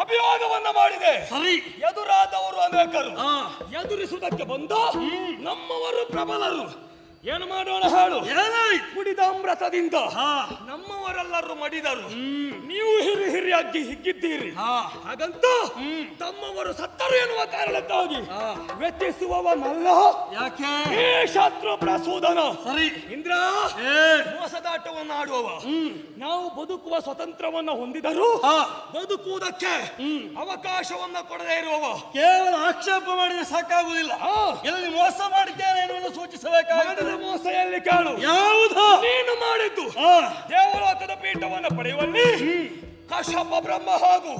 ಅಭಿಯೋಗವನ್ನ ಮಾಡಿದೆ. ಸರಿ. ಎದುರಾದವರು ಅನೇಕರು. ಎದುರಿಸುವುದಕ್ಕೆ ಬಂದು ನಮ್ಮವರು ಪ್ರಬಲರು. ಏನು ಮಾಡೋಣ ಹೇಳು. ಕುಡಿದ ಅಮೃತದಿಂದ ಹಾ. ನಮ್ಮವರೆಲ್ಲರೂ ಮಡಿದರು. ನೀವು ಹಿರಿ ಹಿರಿಯಾಗಿ ಹಿಗ್ಗಿದ್ದೀರಿ. ಹಾಗಂತ ತಮ್ಮವರು ಸತ್ತರು ಎನ್ನುವ ಕಾರಣಕ್ಕಾಗಿ. ವ್ಯತಿಸುವವನಲ್ಲ ಯಾಕೆ? ಶತ್ರು ಪ್ರಸೂದನ. ಸರಿ. ಇಂದ್ರ ಮೋಸದಾಟವನ್ನು ಆಡುವವ ನಾವು ಬದುಕುವ ಸ್ವತಂತ್ರವನ್ನ ಹೊಂದಿದರು ಬದುಕುವುದಕ್ಕೆ ಅವಕಾಶವನ್ನ ಕೊಡದೇ ಇರುವವ. ಕೇವಲ ಆಕ್ಷೇಪ ಮಾಡಿದ್ರೆ ಸಾಕಾಗುವುದಿಲ್ಲ. ಎಲ್ಲಿ ಮೋಸ ಮಾಡಿದ್ದೇನೆ ಎನ್ನುವುದನ್ನು ಸೂಚಿಸಬೇಕಾಗುತ್ತದೆ ಮೋಸ ಎಲ್ಲಿ ಕಾಣು. ಯಾವುದು? ನೀನು ಮಾಡಿದ್ದು. ದೇವಲೋಕದ ಪೀಠವನ್ನು ಪಡೆಯುವಲ್ಲಿ ಕಶ್ಯಪ ಬ್ರಹ್ಮ ಹಾಗೂ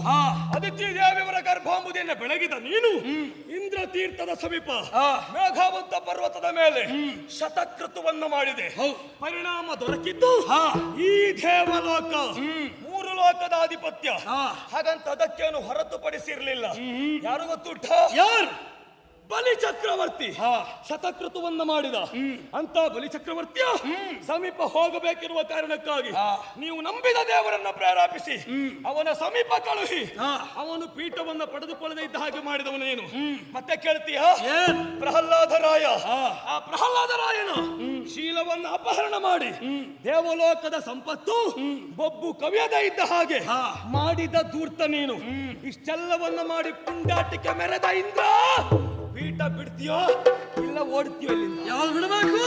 ಅದಿತಿ ದೇವಿಯವರ ಗರ್ಭಾಂಬುದಿಯನ್ನು ಬೆಳಗಿದ ನೀನು ಇಂದ್ರ ತೀರ್ಥದ ಸಮೀಪ. ಮೇಘಾವಂತ ಪರ್ವತದ ಮೇಲೆ ಶತಕೃತವನ್ನು ಮಾಡಿದೆ. ಪರಿಣಾಮ ದೊರಕಿದ್ದು. ಈ ದೇವಲೋಕ ಮೂರು ಲೋಕದ ಆಧಿಪತ್ಯ. ಹಾಗಂತ ಅದಕ್ಕೇನು ಹೊರತುಪಡಿಸಿರ್ಲಿಲ್ಲ. ಯಾರು ಗೊತ್ತುಂಟ? ಯಾರು ಬಲಿ ಚಕ್ರವರ್ತಿ. ಹಾ. ಶತಕೃತವನ್ನ ಮಾಡಿದ. ಅಂತ ಬಲಿ ಚಕ್ರವರ್ತಿಯ ಸಮೀಪ ಹೋಗಬೇಕಿರುವ ಕಾರಣಕ್ಕಾಗಿ. ನೀವು ನಂಬಿದ ದೇವರನ್ನ ಪ್ರೇರೇಪಿಸಿ. ಅವನ ಸಮೀಪ ಕಳುಹಿ. ಅವನು ಪೀಠವನ್ನ ಪಡೆದುಕೊಳ್ಳದೆ ಇದ್ದ ಹಾಗೆ ಮಾಡಿದವನು ಮಾಡಿದವನೇನು ಮತ್ತೆ ಕೇಳ್ತೀಯ? ಪ್ರಹ್ಲಾದರಾಯ ಹಾ. ಆ ಪ್ರಹ್ಲಾದರಾಯನ ಶೀಲವನ್ನ ಅಪಹರಣ ಮಾಡಿ. ದೇವಲೋಕದ ಸಂಪತ್ತು ಬೊಬ್ಬು ಕವಿಯದ ಇದ್ದ ಹಾಗೆ. ಮಾಡಿದ ದೂರ್ತ ನೀನು. ಇಷ್ಟೆಲ್ಲವನ್ನ ಮಾಡಿ ಪುಂಡಾಟಿಕೆ ಮೆರೆದ ಇಂದ್ರ ಪೀಠ ಬಿಡ್ತೀಯೋ ಇಲ್ಲ ಓಡ್ತೀಯೋ ಇಲ್ಲಿಂದ? ಯಾವ್ದು ಬಿಡಬೇಕು?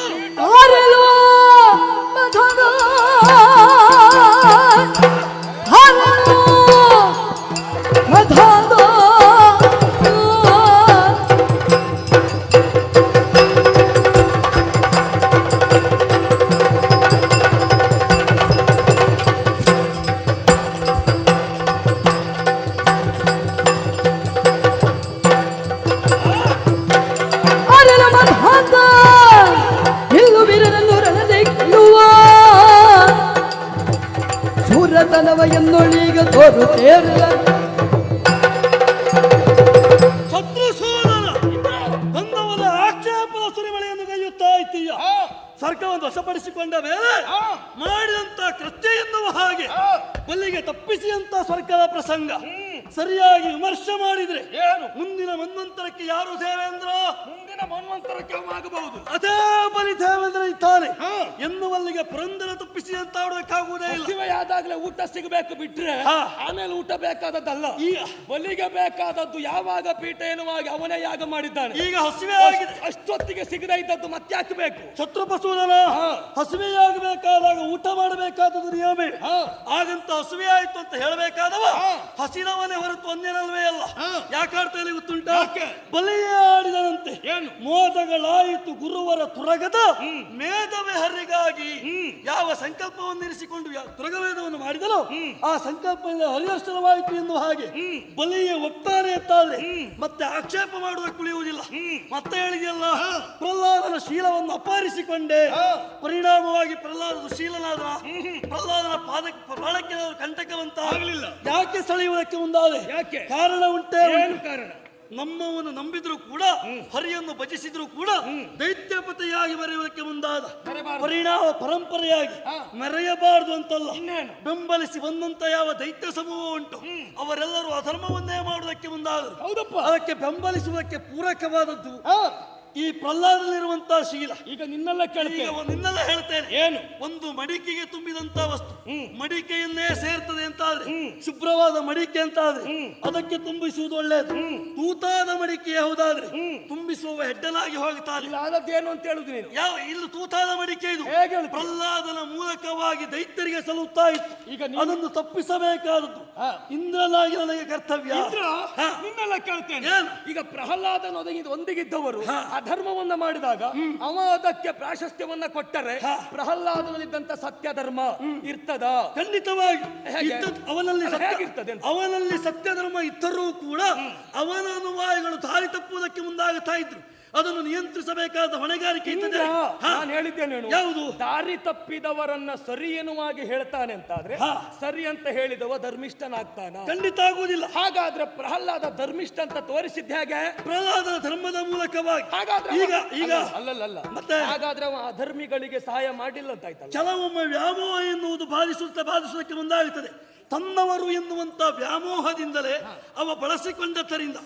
ಎನ್ನೊಳೀಗ ತೋರುತ್ತೇರಲ ಶತ್ರು ಸೋದರ ಬಂದವನ ಆಕ್ಷೇಪದ ಸುರಿಮಳೆಯನ್ನು ಕೈಯುತ್ತಾ ಇದ್ದೀಯ? ಸರ್ಕಾರವನ್ನು ವಶಪಡಿಸಿಕೊಂಡ ಮೇಲೆ ಮಾಡಿದಂತ ಕೃತ್ಯ ಎನ್ನುವ ಹಾಗೆ ಬಲ್ಲಿಗೆ ತಪ್ಪಿಸಿದಂತ ಸ್ವರ್ಗದ ಪ್ರಸಂಗ. ಸರಿಯಾಗಿ ವಿಮರ್ಶೆ ಮಾಡಿದ್ರೆ ಏನು? ಮುಂದಿನ ಮನ್ವಂತರಕ್ಕೆ ಯಾರು ದೇವೇಂದ್ರ ಮುಂದಿನ ಮನ್ವಂತರಕ್ಕೆ ಆಗಬಹುದು. ಅದೇ ಬಲಿ ದೇವೇಂದ್ರ ಇದ್ದಾನೆ. ಎನ್ನುವಲ್ಲಿಗೆ ಪುರಂದರ ತಪ್ಪಿಸಿ ಅಂತ ಆಡೋದಕ್ಕಾಗುವುದೇ ಇಲ್ಲ. ಯಾವಾಗಲೇ ಊಟ ಸಿಗಬೇಕು ಬಿಟ್ರೆ. ಆಮೇಲೆ ಊಟ ಬೇಕಾದದ್ದಲ್ಲ. ಈಗ ಬಲಿಗೆ ಬೇಕಾದದ್ದು ಯಾವಾಗ ಪೀಠ ಎನ್ನುವಾಗ ಅವನೇ ಯಾಗ ಮಾಡಿದ್ದಾನೆ. ಈಗ ಹಸಿವೆ ಆಗಿದೆ. ಅಷ್ಟೊತ್ತಿಗೆ ಸಿಗದೇ ಇದ್ದದ್ದು ಮತ್ತೆ ಹಾಕಬೇಕು ಶತ್ರುಪಸೂದನ ಹಸಿವೆಯಾಗಬೇಕಾದಾಗ ಊಟ ಮಾಡಬೇಕಾದದ್ದು ನಿಯಮ ಆಗಂತ ಹಸಿವೆ ಆಯ್ತು ಅಂತ ಹೇಳಬೇಕಾದವ ಹಸಿದವನೇ ಹೊರತು ಒಂದೇನಲ್ವೇ ಅಲ್ಲ? ಯಾಕಾಡ್ತಾ ಇಲ್ಲಿ ಗೊತ್ತುಂಟ? ಬಲಿಯಾಡಿದನಂತೆ ಬಲಿಯೇ ಆಡಿದನಂತೆ. ಏನು? ಮೋದಗಳಾಯಿತು ಗುರುವರ ತುರಗದ ಮೇಧವೇ ಹರಿಗಾಗಿ. ಯಾವ ಸಂಕಲ್ಪವನ್ನು ಇರಿಸಿಕೊಂಡು ತುರಗವೇದವನ್ನು ಮಾಡಿದರೋ ಆ ಸಂಕಲ್ಪದಿಂದ ಹರಿದರ್ಶನವಾಯಿತು ಎನ್ನುವ ಹಾಗೆ ಬಲಿಯ ಒಪ್ತಾನೆ ಎತ್ತಾದ್ರೆ ಮತ್ತೆ ಆಕ್ಷೇಪ ಮಾಡುವುದಕ್ಕೆ ಉಳಿಯುವುದಿಲ್ಲ ಮತ್ತೆ ಹೇಳಿದೆಯಲ್ಲ ಪ್ರಹ್ಲಾದನ ಶೀಲವನ್ನು ಅಪಹರಿಸಿಕೊಂಡೆ. ಪರಿಣಾಮವಾಗಿ ಪ್ರಹ್ಲಾದ ಶೀಲನಾದ ಪ್ರಹ್ಲಾದನ ಪಾದಕ್ಕೆ ಪ್ರಾಣಕ್ಕೆ ಕಂಟಕವಂತ ಆಗಲಿಲ್ಲ. ಯಾಕೆ ಸೆಳೆಯುವುದಕ್ಕೆ ಮುಂದಾದೆ ಯಾಕೆ? ಕಾರಣ ಉಂಟೆ ಏನು ಕಾರಣ? ನಮ್ಮವನ್ನು ನಂಬಿದ್ರು ಕೂಡ ಹರಿಯನ್ನು ಭಜಿಸಿದ್ರು ಕೂಡ ದೈತ್ಯಪತಿಯಾಗಿ ಮರೆಯುವುದಕ್ಕೆ ಮುಂದಾದ. ಪರಿಣಾಮ ಪರಂಪರೆಯಾಗಿ ಮರೆಯಬಾರದು ಅಂತಲ್ಲ ಬೆಂಬಲಿಸಿ ಬಂದಂತ ಯಾವ ದೈತ್ಯ ಸಮೂಹ ಉಂಟು. ಅವರೆಲ್ಲರೂ ಅಧರ್ಮವನ್ನೇ ಮಾಡುವುದಕ್ಕೆ ಮುಂದಾದರು. ಹೌದಪ್ಪ. ಅದಕ್ಕೆ ಬೆಂಬಲಿಸುವುದಕ್ಕೆ ಪೂರಕವಾದದ್ದು. ಈ ಪ್ರಹ್ಲಾದಲ್ಲಿರುವಂತಹ ಶೀಲ. ಈಗ ನಿನ್ನೆಲ್ಲ ಈಗ ಕೇಳ್ತೇನೆ ನಿನ್ನೆಲ್ಲ ಹೇಳ್ತೇನೆ. ಏನು? ಒಂದು ಮಡಿಕೆಗೆ ತುಂಬಿದಂತ ವಸ್ತು. ಮಡಿಕೆಯನ್ನೇ ಸೇರ್ತದೆ ಅಂತ ಆದ್ರೆ ಶುಭ್ರವಾದ ಮಡಿಕೆ ಅಂತ ಆದ್ರೆ ಅದಕ್ಕೆ ತುಂಬಿಸುವುದು ಒಳ್ಳೆಯದು ತೂತಾದ ಮಡಿಕೆ ಯಾವುದಾದ್ರೆ ತುಂಬಿಸುವ ಹೆಡ್ಡಲಾಗಿ ಹೋಗುತ್ತಾರೆ ಇಲ್ಲ ಏನು ಅಂತ ಹೇಳುದು ನೀನು? ಯಾವ ಇಲ್ಲಿ ತೂತಾದ ಮಡಿಕೆ ಇದು. ಹೇಗೆ? ಪ್ರಹ್ಲಾದನ ಮೂಲಕವಾಗಿ ದೈತ್ಯರಿಗೆ ಸಲ್ಲುತ್ತಾ ಇತ್ತು. ಈಗ ನೀನು- ಅದನ್ನು ತಪ್ಪಿಸಬೇಕಾದದ್ದು. ಹಾ. ಇಂದ್ರನಾಗಿ ನನಗೆ ಕರ್ತವ್ಯ. ಇಂದ್ರ ಹಾ. ನಿನ್ನೆಲ್ಲ ಕೇಳ್ತೇನೆ. ಏನು? ಈಗ ಪ್ರಹ್ಲಾದನ ಒದಗಿದ ಒಂದಿಗಿದ್ದವರು ಅಧರ್ಮವನ್ನ ಮಾಡಿದಾಗ ಅವ ಅದಕ್ಕೆ ಪ್ರಾಶಸ್ತ್ಯವನ್ನ ಕೊಟ್ಟರೆ ಪ್ರಹ್ಲಾದನಲ್ಲಿದ್ದಂತ ಸತ್ಯ ಧರ್ಮ ಇರ್ತದ? ಖಂಡಿತವಾಗಿ. ಅವನಲ್ಲಿ ಹೇಗಿರ್ತದೆ ಅವನಲ್ಲಿ ಸತ್ಯ ಧರ್ಮ ಇದ್ದರೂ ಕೂಡ ಅವನ ಅನುವಾಯಗಳು ದಾರಿ ತಪ್ಪುವುದಕ್ಕೆ ಮುಂದಾಗುತ್ತಾ ಇದ್ರು. ಅದನ್ನು ನಿಯಂತ್ರಿಸಬೇಕಾದ ಹೊಣೆಗಾರಿಕೆ ಹಾ. ನಾನು ಹೇಳಿದ್ದೇನೆ ಯಾವುದು? ದಾರಿ ತಪ್ಪಿದವರನ್ನ ಸರಿ ಎನ್ನುವಾಗಿ ಹೇಳ್ತಾನೆ ಅಂತಾದ್ರೆ. ಸರಿ ಅಂತ ಹೇಳಿದವ ಧರ್ಮಿಷ್ಠನಾಗ್ತಾನ? ಖಂಡಿತ ಆಗುವುದಿಲ್ಲ. ಹಾಗಾದ್ರೆ ಪ್ರಹ್ಲಾದ ಧರ್ಮಿಷ್ಠ ಅಂತ ತೋರಿಸಿದ್ದ ಹಾಗೆ? ಪ್ರಹ್ಲಾದ ಧರ್ಮದ ಮೂಲಕವಾಗಿ. ಹಾಗಾದ್ರೆ ಈಗ ಈಗ. ಅಲ್ಲಲ್ಲ ಮತ್ತೆ? ಹಾಗಾದ್ರೆ ಅವ ಅಧರ್ಮಿಗಳಿಗೆ ಸಹಾಯ ಮಾಡಿಲ್ಲ ಅಂತ ಆಯ್ತಲ್ಲ ಕೆಲವೊಮ್ಮೆ ವ್ಯಾಮೋಹ ಎನ್ನುವುದು ಬಾಧಿಸುತ್ತಾ ಬಾಧಿಸುವುದಕ್ಕೆ ಮುಂದಾಗುತ್ತದೆ. ತನ್ನವರು ಎನ್ನುವಂತ ವ್ಯಾಮೋಹದಿಂದಲೇ ಅವ ಬಳಸಿಕೊಂಡದ್ದರಿಂದ.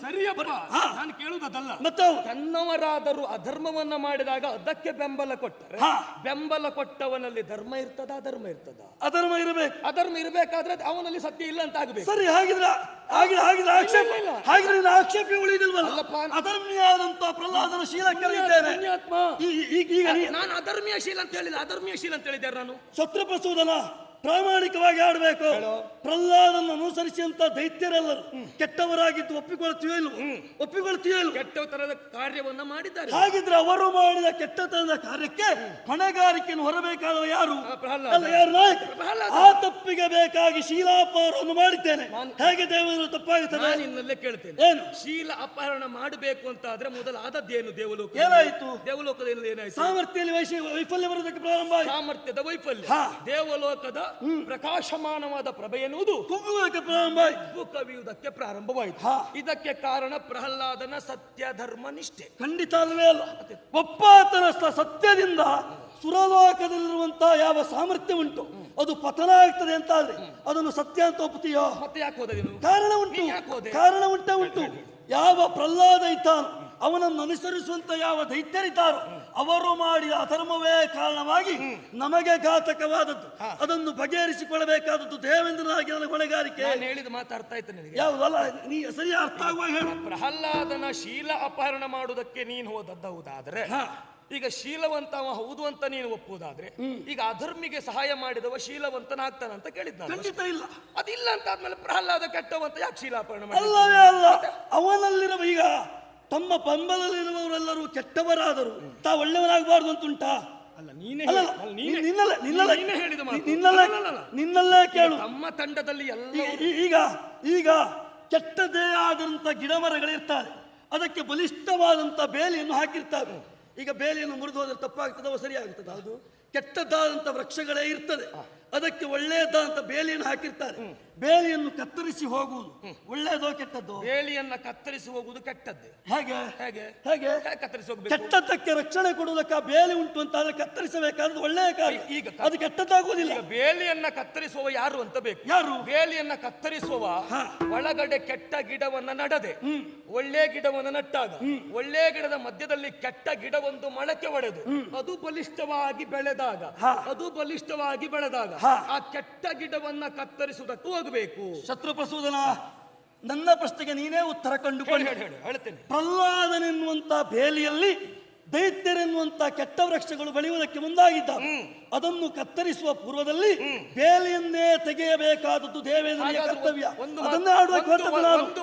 ನಾನು ಕೇಳುವುದಲ್ಲ ಮತ್ತೆ ತನ್ನವರಾದರೂ ಅಧರ್ಮವನ್ನ ಮಾಡಿದಾಗ ಅದಕ್ಕೆ ಬೆಂಬಲ ಕೊಟ್ಟರೆ ಬೆಂಬಲ ಕೊಟ್ಟವನಲ್ಲಿ ಧರ್ಮ ಇರ್ತದ ಅಧರ್ಮ ಇರ್ತದ? ಅಧರ್ಮ ಇರಬೇಕು. ಅಧರ್ಮ ಇರಬೇಕಾದ್ರೆ ಅವನಲ್ಲಿ ಸತ್ಯ ಇಲ್ಲ ಅಂತ ಆಗಬೇಕು. ಸರಿ ಹಾಗಿದ್ರೆ ಹಾಗಿದ್ರೆ ಹಾಗಿದ್ರೆ ಆಕ್ಷೇಪ. ಹಾಗಿದ್ರೆ ಆಕ್ಷೇಪ ಉಳಿದಿಲ್ವಲ್ಲ? ಅಲ್ಲಪ್ಪ. ಅಧರ್ಮಿಯಾದಂತ ಪ್ರಹ್ಲಾದನ ಶೀಲ ಕರೆಯುತ್ತೇನೆ ಈಗ ನಾನು ಅಧರ್ಮೀಯ ಶೀಲ ಅಂತ ಹೇಳಿದ ಅಧರ್ಮೀಯ ಶೀಲ ಅಂತ ಹೇಳಿದ್ದೆ ನಾನು? ಶತ್ರುಪ್ರಸೂದನ ಪ್ರಾಮಾಣಿಕವಾಗಿ ಆಡಬೇಕು. ಪ್ರಹ್ಲಾದನ್ನು ಅನುಸರಿಸಿದಂತ ದೈತ್ಯರೆಲ್ಲರೂ ಕೆಟ್ಟವರಾಗಿದ್ದು ಒಪ್ಪಿಕೊಳ್ತೀಯೋ ಇಲ್ಲ ಒಪ್ಪಿಕೊಳ್ತೀಯೋ ಇಲ್ಲ ಕೆಟ್ಟ ತರದ ಕಾರ್ಯವನ್ನ ಮಾಡಿದ್ದಾರೆ. ಹಾಗಿದ್ರೆ ಅವರು ಮಾಡಿದ ಕೆಟ್ಟ ಕೆಟ್ಟತನದ ಕಾರ್ಯಕ್ಕೆ ಹೊಣೆಗಾರಿಕೆಯನ್ನು ಹೊರಬೇಕಾದವ ಯಾರು? ಯಾರು? ನಾಯಕ. ಆ ತಪ್ಪಿಗೆ ಬೇಕಾಗಿ ಶೀಲಾಪಹರವನ್ನು ಮಾಡಿದ್ದೇನೆ. ಹೇಗೆ ದೇವರು ತಪ್ಪಾಗುತ್ತದೆ? ನಾನು ಇನ್ನಲ್ಲೇ ಕೇಳ್ತೇನೆ. ಏನು? ಶೀಲ ಅಪಹರಣ ಮಾಡಬೇಕು ಅಂತ ಆದ್ರೆ ಮೊದಲು ಆದದ್ದೇನು ದೇವಲೋಕ ಏನಾಯ್ತು? ದೇವಲೋಕದಲ್ಲಿ ಏನಾಯ್ತು? ಸಾಮರ್ಥ್ಯದಲ್ಲಿ ವೈಫಲ್ಯ ಬರೋದಕ್ಕೆ ಪ್ರಾರಂಭ ಸಾಮರ್ಥ್ಯದ ವೈಫಲ್ಯ. ದೇವಲೋಕದ ಪ್ರಕಾಶಮಾನವಾದ ಪ್ರಭೆ ಎನ್ನುವುದು ಕುಗ್ಗುವುದಕ್ಕೆ ಪ್ರಾರಂಭ ಆಯ್ತು. ಕವಿಯುವುದಕ್ಕೆ ಪ್ರಾರಂಭವಾಯಿತು. ಇದಕ್ಕೆ ಕಾರಣ ಪ್ರಹ್ಲಾದನ ಸತ್ಯ ಧರ್ಮ ನಿಷ್ಠೆ ಖಂಡಿತ ಅಲ್ಲವೇ ಅಲ್ಲ. ಒಪ್ಪಾತನ ಸತ್ಯದಿಂದ ಸುರಲೋಕದಲ್ಲಿರುವಂತಹ ಯಾವ ಸಾಮರ್ಥ್ಯ ಉಂಟು ಅದು ಪತನ ಆಗ್ತದೆ ಅಂತ ಆದ್ರೆ ಅದನ್ನು ಸತ್ಯ ಅಂತ ಒಪ್ತೀಯೋ ಮತ್ತೆ ಯಾಕೆ ಹೋದ ನೀನು ಕಾರಣ ಉಂಟು ಕಾರಣ ಉಂಟ. ಉಂಟು ಯಾವ ಪ್ರಹ್ಲಾದ ಇದ್ದಾನೋ ಅವನನ್ನು ಅನುಸರಿಸುವಂತ ಯಾವ ದೈತ್ಯರಿದ್ದಾರೋ ಅವರು ಮಾಡಿದ ಅಧರ್ಮವೇ ಕಾರಣವಾಗಿ ನಮಗೆ ಘಾತಕವಾದದ್ದು. ಅದನ್ನು ಬಗೆಹರಿಸಿಕೊಳ್ಳಬೇಕಾದದ್ದು. ದೇವೇಂದ್ರನಾಗಿ ನನ್ನ ಹೊಣೆಗಾರಿಕೆ. ನಾನು ಹೇಳಿದ ಮಾತು ಅರ್ಥ ಆಯ್ತು ನಿನಗೆ. ಯಾವುದಲ್ಲ ನೀ ಸರಿ ಅರ್ಥ ಆಗುವಾಗ ಹೇಳು. ಪ್ರಹ್ಲಾದನ ಶೀಲ ಅಪಹರಣ ಮಾಡುವುದಕ್ಕೆ ನೀನು ಹೋದದ್ದು ಹೌದಾದ್ರೆ ಈಗ ಶೀಲವಂತ ಅವ ಹೌದು ಅಂತ ನೀನು ಒಪ್ಪುವುದಾದ್ರೆ ಈಗ ಅಧರ್ಮಿಗೆ ಸಹಾಯ ಮಾಡಿದವ ಶೀಲವಂತನಾಗ್ತಾನ ಅಂತ ಕೇಳಿದ್ದ. ಖಂಡಿತ ಇಲ್ಲ. ಅದಿಲ್ಲ ಅಂತ ಆದ್ಮೇಲೆ ಪ್ರಹ್ಲಾದ ಕೆಟ್ಟವಂತ ಯಾಕೆ ಶೀಲಾಪರಣ ಅಲ್ಲವೇ ಅಲ್ಲ ಅವನಲ್ಲಿರುವ ಈಗ ತಮ್ಮ ಬೆಂಬಲಲ್ಲಿರುವವರೆಲ್ಲರೂ ಕೆಟ್ಟವರಾದರು. ತಾ ಒಳ್ಳೆಯವರಾಗಬಾರ್ದು ಅಂತ ಉಂಟಾ ಅಲ್ಲ ನೀನೇ ಅಲ್ಲ ನಿನ್ನಲ್ಲೇ ನಿನ್ನಲ್ಲೇ ನೀನೇ ಹೇಳಿದ ಮಾತು. ನಿನ್ನಲ್ಲ ಅಲ್ಲ, ಅಲ್ಲ, ಅಲ್ಲ. ನಿನ್ನಲ್ಲೇ ಕೇಳು. ನಮ್ಮ ತಂಡದಲ್ಲಿ ಎಲ್ಲ ಈ- ಈ- ಈಗ ಈಗ ಕೆಟ್ಟದೇ ಆದಂತ ಗಿಡ ಮರಗಳಿರ್ತಾರೆ ಅದಕ್ಕೆ ಬಲಿಷ್ಠವಾದಂತ ಬೇಲಿಯನ್ನು ಹಾಕಿರ್ತಾರೆ. ಈಗ ಬೇಲಿಯನ್ನು ಮುರಿದು ಹೋದ್ರೆ ತಪ್ಪಾಗ್ತದೆ ಸರಿ ಆಗ್ತದ ಅದು ಕೆಟ್ಟದ್ದಾದಂತ ವೃಕ್ಷಗಳೇ ಇರ್ತದೆ. ಅದಕ್ಕೆ ಒಳ್ಳೆಯದಾದಂತ ಬೇಲಿಯನ್ನು ಹಾಕಿರ್ತಾರೆ. ಬೇಲಿಯನ್ನು ಕತ್ತರಿಸಿ ಹೋಗುವುದು ಒಳ್ಳೆಯದೋ ಕೆಟ್ಟದ್ದೋ? ಬೇಲಿಯನ್ನ ಕತ್ತರಿಸಿ ಹೋಗುವುದು ಕೆಟ್ಟದ್ದು? ಹೇಗೆ? ಹೇಗೆ? ಹೇಗೆ? ಕತ್ತರಿಸಿ ಹೋಗ್ಬೇಕು? ಕೆಟ್ಟದ್ದಕ್ಕೆ ರಕ್ಷಣೆ ಕೊಡುವುದಕ್ಕೆ ಆ ಬೇಲಿ ಉಂಟು ಅಂತ ಆದ್ರೆ ಕತ್ತರಿಸಬೇಕಾದ್ರೆ ಒಳ್ಳೆಯ ಕಾರ್ಯ. ಈಗ ಅದು ಕೆಟ್ಟದ್ದಾಗುವುದಿಲ್ಲ. ಬೇಲಿಯನ್ನ ಕತ್ತರಿಸುವ ಯಾರು ಅಂತ ಬೇಕು. ಯಾರು? ಬೇಲಿಯನ್ನ ಕತ್ತರಿಸುವ ಒಳಗಡೆ ಕೆಟ್ಟ ಗಿಡವನ್ನ ನಡದೆ. ಒಳ್ಳೆ ಗಿಡವನ್ನು ನಟ್ಟಾಗ. ಒಳ್ಳೆ ಗಿಡದ ಮಧ್ಯದಲ್ಲಿ ಕೆಟ್ಟ ಗಿಡವೊಂದು ಮೊಳಕೆ ಒಡೆದು. ಅದು ಬಲಿಷ್ಠವಾಗಿ ಬೆಳೆದಾಗ ಅದು ಬಲಿಷ್ಠವಾಗಿ ಬೆಳೆದಾಗ ಆ ಕೆಟ್ಟ ಗಿಡವನ್ನ ಕತ್ತರಿಸುವುದಕ್ಕೂ ಹೋಗಬೇಕು ಶತ್ರು ಪ್ರಸೂದನ ನನ್ನ ಪ್ರಶ್ನೆಗೆ ನೀನೇ ಉತ್ತರ ಕಂಡುಕೊಂಡು ಹೇಳಿ ಹೇಳಿ ಹೇಳ್ತೇನೆ. ಪ್ರಹ್ಲಾದನೆನ್ನುವಂತ ಬೇಲಿಯಲ್ಲಿ ದೈತ್ಯರೆನ್ನುವಂತ ಕೆಟ್ಟ ವೃಕ್ಷಗಳು ಬೆಳೆಯುವುದಕ್ಕೆ ಮುಂದಾಗಿದ್ದ ಅದನ್ನು ಕತ್ತರಿಸುವ ಪೂರ್ವದಲ್ಲಿ ಬೇಲಿಯನ್ನೇ ತೆಗೆಯಬೇಕಾದದ್ದು ದೇವೇಂದ್ರನಿಯ ಕರ್ತವ್ಯ. ಒಂದು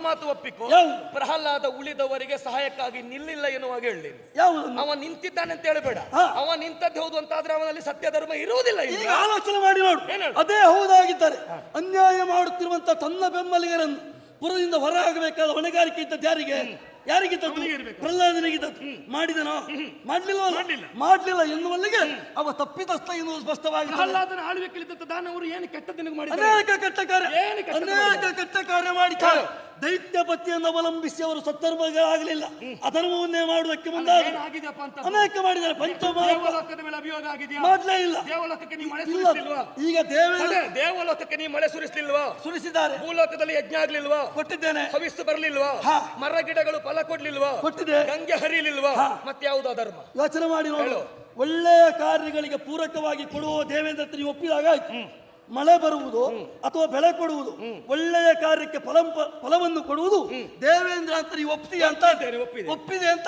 ಮಾತು- ಒಪ್ಪಿಕೊ. ಪ್ರಹ್ಲಾದ ಉಳಿದವರಿಗೆ ಸಹಾಯಕ್ಕಾಗಿ ನಿಲ್ಲಿಲ್ಲ ಎನ್ನುವಾಗ ಹೇಳಿ ಯಾವುದು ಅವ ನಿಂತಿದ್ದಾನೆ ಅಂತ ಹೇಳಬೇಡ. ಅವ ನಿಂತದ್ದು ಹೌದು ಅಂತ ಆದ್ರೆ ಅವನಲ್ಲಿ ಸತ್ಯ ಧರ್ಮ ಇರುವುದಿಲ್ಲ ಈಗ. ಆಲೋಚನೆ ಮಾಡಿ ನೋಡು. ಅದೇ ಹೌದಾಗಿದ್ದಾರೆ ಅನ್ಯಾಯ ಮಾಡುತ್ತಿರುವಂತ ತನ್ನ ಬೆಂಬಲಿಗರನ್ನು ಪುರದಿಂದ ಹೊರ ಆಗಬೇಕಾದ ಹೊಣೆಗಾರಿಕೆ ಇದ್ದ ಯಾರಿಗೆ ಯಾರಿಗಿದ್ದದ್ದು ತದ್ದು ಮಾಡಿದನೋ? ಮಾಡ್ಲಿಲ್ಲ. ಮಾಡ್ಲಿಲ್ಲ ಎನ್ನುವಲ್ಲಿಗೆ ಅವ ತಪ್ಪಿತಸ್ಥ ಎನ್ನುವುದು ಸ್ಪಷ್ಟವಾಗಿ ಪ್ರಹ್ಲಾದನ ಆಳ್ವಿಕೆಲಿದ್ದಂತ ದಾನವರು ಏನು ಕೆಟ್ಟ ದಿನಕ್ಕೆ ಮಾಡಿದ್ದಾರೆ? ಅನೇಕ ಕೆಟ್ಟ ಕಾರ್ಯ ಅನೇಕ ಕೆಟ್ಟ ಕಾರ್ಯ ಮಾಡಿದ್ದಾರೆ. ದೈತ್ಯ ಪತಿಯನ್ನು ಅವಲಂಬಿಸಿ ಅವರು ಸತ್ತರ್ಮಗಳಾಗಲಿಲ್ಲ ಅಧರ್ಮವನ್ನೇ ಮಾಡುವುದಕ್ಕೆ ಮುಂದಾದ ಅನೇಕ ಮಾಡಿದ್ದಾರೆ. ಪಂಚಮ ದೇವಲೋಕದ ಮೇಲೆ ಅಭಿಯೋಗ ಆಗಿದೆಯಾ? ಮೊದಲೇ ಇಲ್ಲ. ದೇವಲೋಕಕ್ಕೆ ನೀವು ಮಳೆ ಸುರಿಸಲಿಲ್ವಾ? ಈಗ ಅದೇ, ದೇವಲೋಕಕ್ಕೆ ನೀವು ಮಳೆ ಸುರಿಸಲಿಲ್ವಾ? ಸುರಿಸಿದ್ದಾರೆ. ಭೂಲೋಕದಲ್ಲಿ ಯಜ್ಞ ಆಗ್ಲಿಲ್ವಾ? ಕೊಟ್ಟಿದ್ದೇನೆ. ಹವಿಸ್ಸು ಬರಲಿಲ್ವಾ. ಮರ ಗಿಡಗಳು ಫಲ ಕೊಡ್ಲಿಲ್ವಾ? ಕೊಟ್ಟಿದೆ. ಗಂಗೆ ಹರಿಲಿಲ್ವಾ? ಮತ್ತೆ ಯಾವುದು ಅಧರ್ಮ? ಯೋಚನೆ ಮಾಡಿ ನೋಡು. ಒಳ್ಳೆಯ ಕಾರ್ಯಗಳಿಗೆ ಪೂರಕವಾಗಿ ಕೊಡುವ ದೇವೇಂದ್ರ ನೀವು ಒಪ್ಪಿದಾಗ ಆಯ್ತು. ಮಳೆ ಬರುವುದು ಅಥವಾ ಬೆಳೆ ಕೊಡುವುದು. ಒಳ್ಳೆಯ ಕಾರ್ಯಕ್ಕೆ ಫಲ ಫಲವನ್ನು ಕೊಡುವುದು. ದೇವೇಂದ್ರ ಅಂತ ನೀವು ಒಪ್ತೀಯ ಅಂತ ಒಪ್ಪಿದೆ. ಒಪ್ಪಿದೆ. ಅಂತ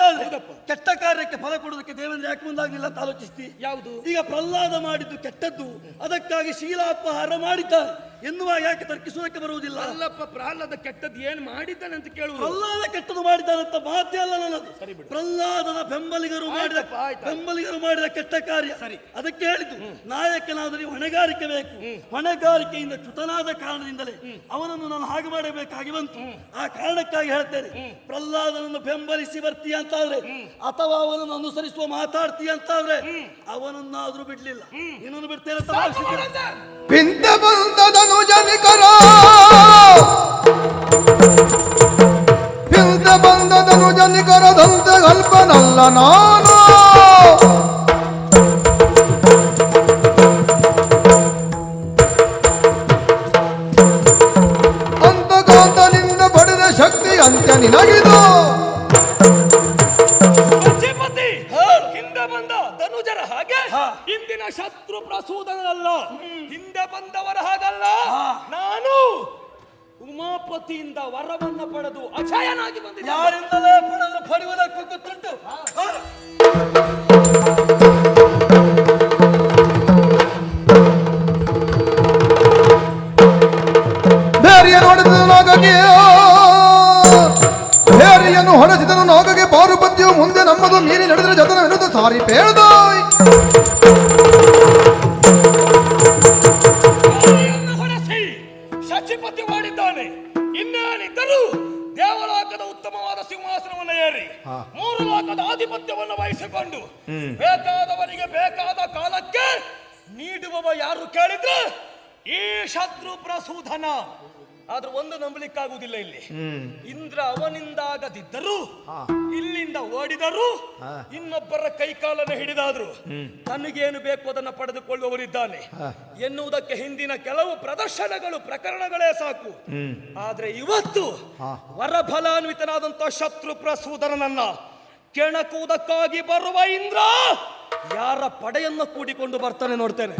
ಕೆಟ್ಟ ಕಾರ್ಯಕ್ಕೆ ಫಲ ಕೊಡುವುದಕ್ಕೆ ದೇವೇಂದ್ರ ಯಾಕೆ ಮುಂದಾಗಲಿಲ್ಲ ಅಂತ ಆಲೋಚಿಸ್ತಿ. ಯಾವುದು? ಈಗ ಪ್ರಹ್ಲಾದ ಮಾಡಿದ್ದು ಕೆಟ್ಟದ್ದು. ಅದಕ್ಕಾಗಿ ಶೀಲಾಪಹಾರ ಮಾಡಿದ್ದಾನೆ ಎನ್ನುವ ಯಾಕೆ ತರ್ಕಿಸುವುದಕ್ಕೆ ಬರುವುದಿಲ್ಲ? ಅಲ್ಲಪ್ಪ ಪ್ರಹ್ಲಾದ ಕೆಟ್ಟದ್ದು ಏನ್ ಮಾಡಿದ್ದಾನೆ ಅಂತ ಕೇಳುವುದು? ಪ್ರಹ್ಲಾದ ಕೆಟ್ಟದ್ದು ಮಾಡಿದ್ದಾನಂತ ಮಾತೇ ಅಲ್ಲ ನನ್ನದು. ಪ್ರಹ್ಲಾದನ ಬೆಂಬಲಿಗರು ಮಾಡಿದ ಆಯ್ತಪ್ಪ, ಆಯ್ತು. ಬೆಂಬಲಿಗರು ಮಾಡಿದ ಕೆಟ್ಟ ಕಾರ್ಯ. ಸರಿ. ಅದಕ್ಕೆ ಹೇಳಿದ್ದು ನಾಯಕನಾದರೆ ಹೊಣೆಗಾರಿಕೆ ಬೇಕು. ಹೊಣೆಗಾರಿಕೆಯಿಂದ ಚುತನಾದ ಕಾರಣದಿಂದಲೇ ಅವನನ್ನು ನಾನು ಹಾಗೆ ಮಾಡಬೇಕಾಗಿ ಬಂತು. ಆ ಕಾರಣಕ್ಕಾಗಿ ಹೇಳ್ತೇನೆ ಪ್ರಹ್ಲಾದನನ್ನು ಬೆಂಬಲಿಸಿ ಬರ್ತೀಯ ಅಂತಾದ್ರೆ ಅಥವಾ ಅವನನ್ನು ಅನುಸರಿಸುವ ಮಾತಾಡ್ತೀಯ ಅಂತಾದ್ರೆ ಅವನನ್ನಾದ್ರೂ ಬಿಡ್ಲಿಲ್ಲ. ಇನ್ನೊಂದು ಬಿಡ್ತೇನೆ ಅಂತ નો જન કરો હિંદ બંધદનો ಕಲ್ಪನಲ್ಲ કરો ನಾನು. ಅಂತಗಾತನಿಂದ ಪಡೆದ ಶಕ್ತಿ ಅಂತ್ಯ ನಿನಗಿದು. ಶತ್ರು ಪ್ರಸೂದನಲ್ಲ ಹಿಂದೆ ಬಂದವರ ಹಾಗಲ್ಲ. ನಾನು ಉಮಾಪತಿಯಿಂದ ವರವನ್ನ ಪಡೆದು ಅಜಯನಾಗಿ ಬಂದಿದ್ದೆ. ಯಾರಿಂದಲೇ ಪಡೆದು ಪಡೆಯುವುದಕ್ಕೂ ಗೊತ್ತುಂಟು? ಶಚಿಪತಿ ಮಾಡಿದ್ದಾನೆ. ಇನ್ನೇನಿದ್ದರೂ ದೇವಲೋಕದ ಉತ್ತಮವಾದ ಸಿಂಹಾಸನವನ್ನು ಏರಿ ಮೂರು ಲೋಕದ ಆಧಿಪತ್ಯವನ್ನು ವಹಿಸಿಕೊಂಡು ಬೇಕಾದವರಿಗೆ ಬೇಕಾದ ಕಾಲಕ್ಕೆ ನೀಡುವವ ಯಾರು ಕೇಳಿದ್ರೆ ಈ ಶತ್ರು ಪ್ರಸೂಧನ. ಆದ್ರೂ ಒಂದು ನಂಬಲಿಕ್ಕಾಗುವುದಿಲ್ಲ ಇಲ್ಲಿ. ಇಂದ್ರ ಅವನಿಂದಾಗದಿದ್ದರೂ ಇಲ್ಲಿಂದ ಓಡಿದರು ಇನ್ನೊಬ್ಬರ ಕೈಕಾಲನ್ನು ಹಿಡಿದಾದ್ರು ತನಗೇನು ಬೇಕು ಅದನ್ನು ಪಡೆದುಕೊಳ್ಳುವವರಿದ್ದಾನೆ ಎನ್ನುವುದಕ್ಕೆ ಹಿಂದಿನ ಕೆಲವು ಪ್ರದರ್ಶನಗಳು ಪ್ರಕರಣಗಳೇ ಸಾಕು. ಆದ್ರೆ ಇವತ್ತು ವರಫಲಾನ್ವಿತನಾದಂತ ಶತ್ರು ಪ್ರಸೂದರನನ್ನ ಕೆಣಕುವುದಕ್ಕಾಗಿ ಬರುವ ಇಂದ್ರ ಯಾರ ಪಡೆಯನ್ನು ಕೂಡಿಕೊಂಡು ಬರ್ತಾನೆ ನೋಡ್ತೇನೆ.